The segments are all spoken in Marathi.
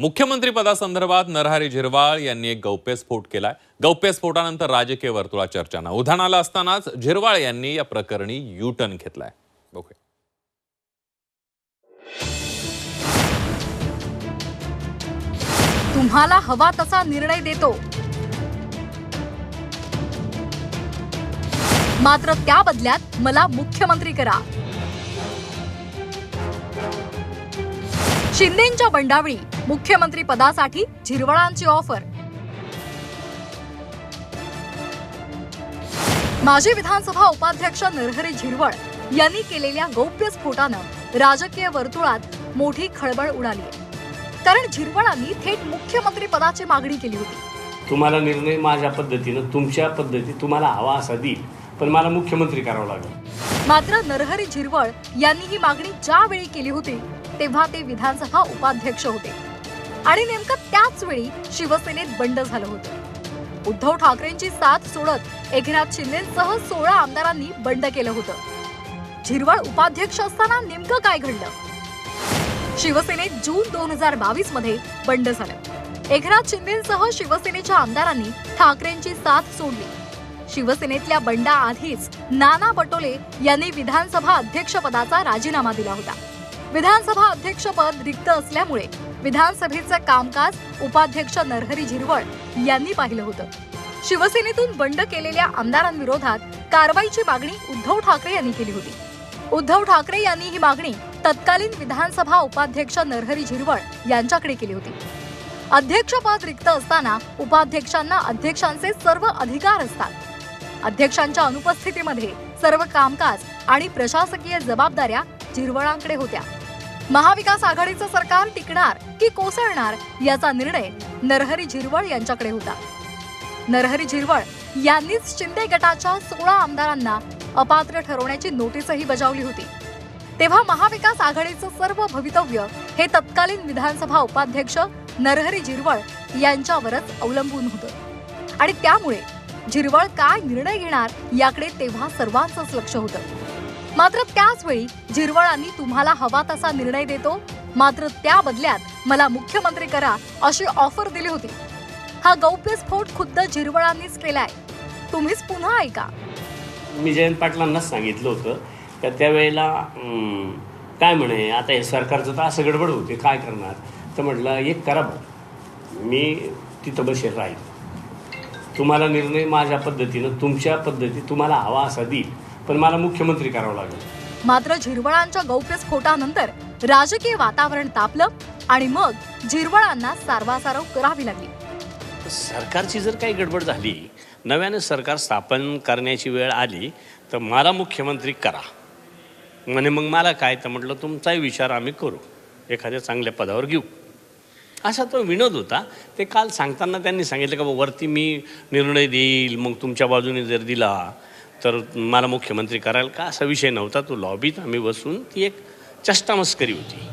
मुख्यमंत्रीपदासंदर्भात नरहरी झिरवाळ यांनी एक गौप्यस्फोट केलाय. गौप्यस्फोटानंतर राजकीय वर्तुळात चर्चांना उधाण आलं असतानाच झिरवाळ यांनी या प्रकरणी यू टर्न घेतलाय. ओके. तुम्हाला हवा तसा निर्णय देतो. मात्र त्या बदल्यात मला मुख्यमंत्री करा. शिंदेच्या बंडावळी मुख्यमंत्री पदासाठी झिरवळांची ऑफर. माजी विधानसभा उपाध्यक्ष नरहरी झिरवळ यांनी केलेल्या गौप्य स्फोटानं राजकीय वर्तुळात मोठी खळबळ उडाली. कारण झिरवळांनी थेट मुख्यमंत्री पदाची मागणी केली होती. तुम्हाला निर्णय माझ्या पद्धतीनं तुमच्या पद्धती तुम्हाला हवा असा देईल पण मला मुख्यमंत्री करावं लागेल. मात्र नरहरी झिरवळ यांनी ही मागणी ज्या वेळी केली होती तेव्हा ते विधानसभा उपाध्यक्ष होते. आणि नेमकं त्याच वेळी शिवसेनेत बंड झालं होतं. उद्धव ठाकरेंची साथ सोडत एकनाथ शिंदेसह सोळा आमदारांनी बंड केलं होतं. झिरवळ उपाध्यक्ष असताना नेमकं काय घडलं? शिवसेनेत जून दोन हजार बावीसमध्ये बंड झालं. एकनाथ शिंदेसह शिवसेनेच्या आमदारांनी ठाकरेंची साथ सोडली. शिवसेनेतल्या बंडा आधीच नाना पटोले यांनी विधानसभा अध्यक्षपदाचा राजीनामा दिला होता. विधानसभा अध्यक्षपद रिक्त असल्यामुळे विधानसभेचं कामकाज उपाध्यक्ष नरहरी झिरवळ यांनी पाहिलं होतं. शिवसेनेतून बंड केलेल्या आमदारांविरोधात कारवाईची मागणी उद्धव ठाकरे यांनी केली होती. उद्धव ठाकरे यांनी ही मागणी तत्कालीन विधानसभा उपाध्यक्ष नरहरी झिरवळ यांच्याकडे केली होती. अध्यक्षपद रिक्त असताना उपाध्यक्षांना अध्यक्षांचे सर्व अधिकार असतात. अध्यक्षांच्या अनुपस्थितीमध्ये सर्व कामकाज आणि प्रशासकीय जबाबदाऱ्या झिरवळांकडे होत्या. महाविकास आघाडीचं सरकार टिकणार की कोसळणार याचा निर्णय नरहरी झिरवळ यांच्याकडे होता. नरहरी झिरवळ यांनीच शिंदे गटाच्या सोळा आमदारांना अपात्र ठरवण्याची नोटीसही बजावली होती. तेव्हा महाविकास आघाडीचं सर्व भवितव्य हे तत्कालीन विधानसभा उपाध्यक्ष नरहरी झिरवळ यांच्यावरच अवलंबून होतं. आणि त्यामुळे झिरवळ काय निर्णय घेणार याकडे तेव्हा सर्वांचंच लक्ष होतं. मात्र त्याच वेळी झिरवळांनी तुम्हाला हवा तसा निर्णय देतो. मात्र त्या बदल्यात मला मुख्यमंत्री करा अशी ऑफर दिली होती. हा गौप्यस्फोट खुद्द झिरवळांनीच केलाय. तुम्हीच पुन्हा ऐका. मी जयंत पाटलांनाच सांगितलं होतं. का त्यावेळेला काय म्हणे आता हे सरकारचं तर असं गडबड होते काय करणार? तर म्हटलं एक करा बघ मी तिथं बसेल राहील. तुम्हाला निर्णय माझ्या पद्धतीनं तुमच्या पद्धती तुम्हाला हवा असा देईल. पण मला मुख्यमंत्री करावं लागेल. मात्र झिरवळांच्या गौप्यस्फोटानंतर राजकीय वातावरण तापलं आणि मग झिरवळांना सारवासारव करावी लागली. सरकारची जर काही गडबड झाली नव्यानं सरकार स्थापन करण्याची वेळ आली तर मला मुख्यमंत्री करा. म्हणे मग मला काय? तर म्हटलं तुमचाही विचार आम्ही करू. एखाद्या चांगल्या पदावर घेऊ. असा तो विनोद होता. ते काल सांगताना त्यांनी सांगितलं का बा वरती मी निर्णय देईल मग तुमच्या बाजूने जर दिला तर मला मुख्यमंत्री कराल का असा विषय नव्हता तो लॉबीत आम्ही बसून ती एक चष्टामस्करी होती.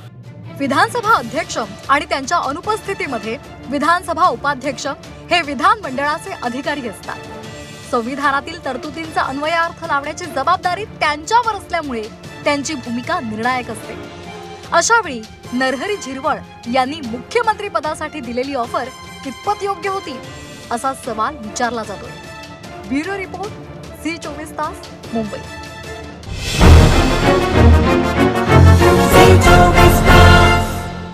विधानसभा अध्यक्ष आणि त्यांच्या अनुपस्थितीमध्ये विधानसभा उपाध्यक्ष हे विधानमंडळाचे अधिकारी असतात. संविधानातील तरतुदींचा अन्वयार्थ लावण्याची जबाबदारी त्यांच्यावर असल्यामुळे त्यांची भूमिका निर्णायक असते. अशा वेळी नरहरी झिरवळ यांनी मुख्यमंत्री पदासाठी दिलेली ऑफर कितपत योग्य होती असा सवाल विचारला जातोय. ब्युरो रिपोर्ट झी चोवीस तास मुंबई.